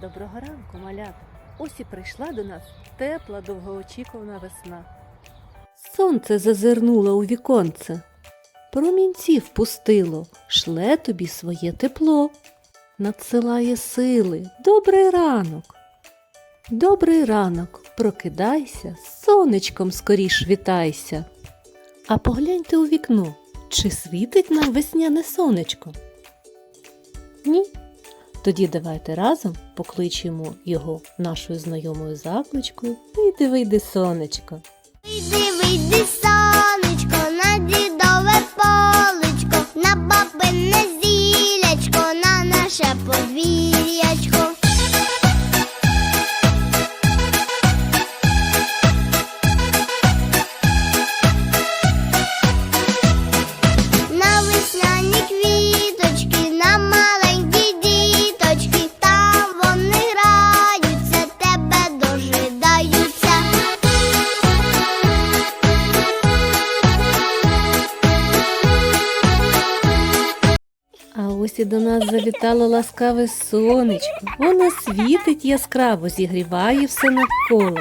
Доброго ранку, малята. Ось і прийшла до нас тепла, довгоочікувана весна. Сонце зазирнуло у віконце, промінці впустило, шле тобі своє тепло, надсилає сили. Добрий ранок. Добрий ранок, прокидайся, сонечком скоріш вітайся. А погляньте у вікно, чи світить нам весняне сонечко? Ні. Тоді давайте разом покличемо його нашою знайомою закличкою Вийди, вийди, сонечко. Вийди, вийди, сонечко, А ось і до нас завітало ласкаве сонечко. Воно світить яскраво, зігріває все навколо.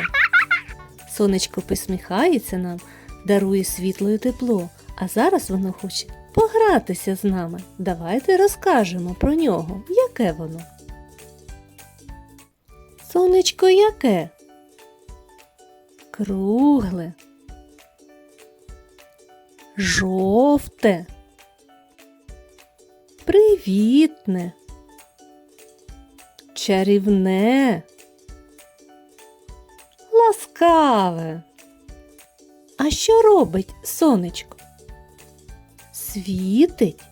Сонечко посміхається нам, дарує світло і тепло, а зараз воно хоче погратися з нами. Давайте розкажемо про нього, яке воно. Сонечко яке? Кругле. Жовте. Привітне. Чарівне. Ласкаве. А що робить сонечко? Світить.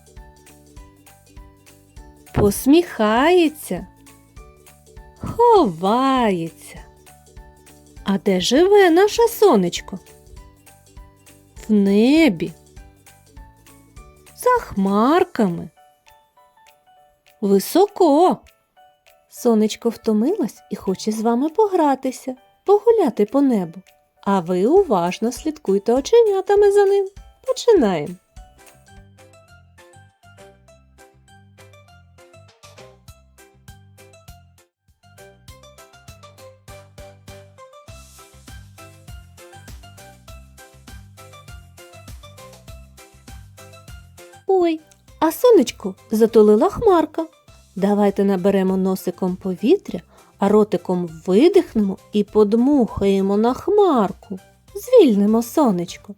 Посміхається. Ховається. А де живе наше сонечко? В небі. За хмарками. Високо. Сонечко втомилось і хоче з вами погратися, погуляти по небу. А ви уважно слідкуйте оченятами за ним. Починаємо. Ой, а сонечку затулила хмарка. Давайте наберемо носиком повітря, а ротиком видихнемо і подмухаємо на хмарку. Звільнимо сонечко.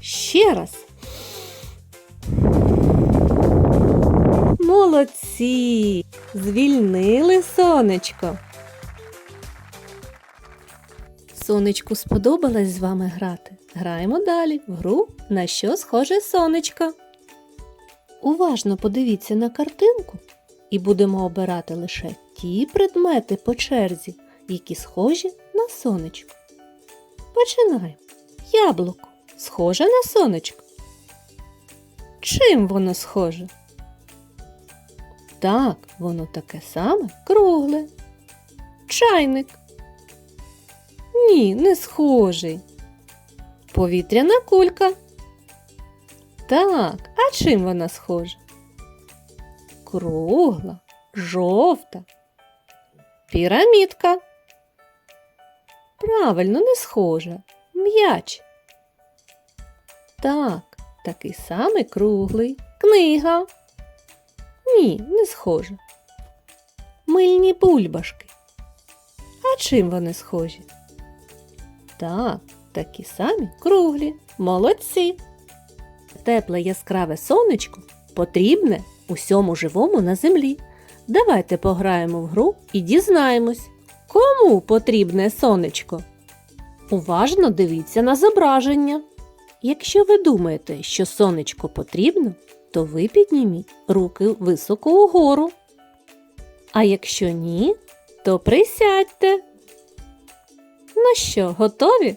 Ще раз. Молодці! Звільнили сонечко. Сонечку сподобалось з вами грати. Граємо далі в гру на що схоже сонечко. Уважно подивіться на картинку і будемо обирати лише ті предмети по черзі, які схожі на сонечко. Починаємо. Яблуко схоже на сонечко. Чим воно схоже? Так, воно таке саме кругле. Чайник. Ні, не схожий. Повітряна кулька. Так, а чим вона схожа? Кругла, жовта. Пірамідка. Правильно, не схожа. М'яч. Так, такий самий круглий. Книга. Ні, не схожа. Мильні бульбашки. А чим вони схожі? Так, такі самі круглі. Молодці. Тепле яскраве сонечко потрібне усьому живому на землі. Давайте пограємо в гру і дізнаємось, кому потрібне сонечко. Уважно дивіться на зображення. Якщо ви думаєте, що сонечко потрібно, то ви підніміть руки високо угору. А якщо ні, то присядьте. Ну що, готові?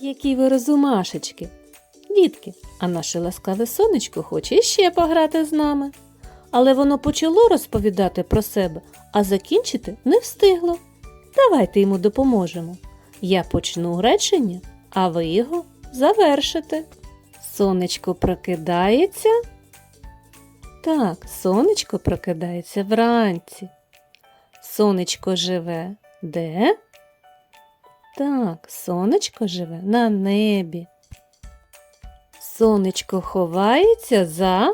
Які ви розумашечки. Дітки, а наше ласкаве сонечко хоче іще пограти з нами. Але воно почало розповідати про себе, а закінчити не встигло. Давайте йому допоможемо. Я почну речення, а ви його завершите. Сонечко прокидається. Так, сонечко прокидається вранці. Сонечко живе де? Так, сонечко живе на небі. Сонечко ховається за.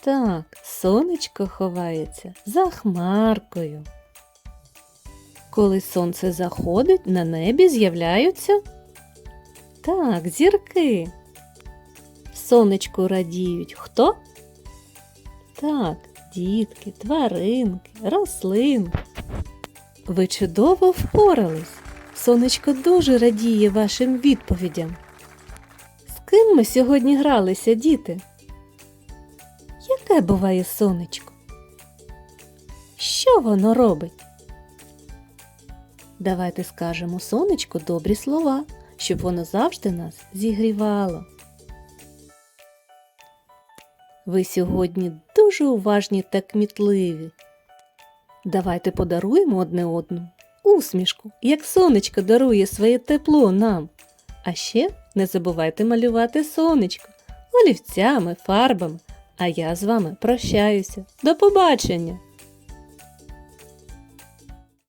Так, сонечко ховається за хмаркою. Коли сонце заходить, на небі з'являються. Так, зірки. Сонечку радіють хто? Так, дітки, тваринки, рослинки. Ви чудово впорались. Сонечко дуже радіє вашим відповідям. З ким ми сьогодні гралися, діти? Яке буває сонечко? Що воно робить? Давайте скажемо сонечку добрі слова, щоб воно завжди нас зігрівало. Ви сьогодні дуже уважні та кмітливі. Давайте подаруємо одне одному усмішку, як сонечко дарує своє тепло нам. А ще не забувайте малювати сонечко олівцями, фарбами. А я з вами прощаюся. До побачення!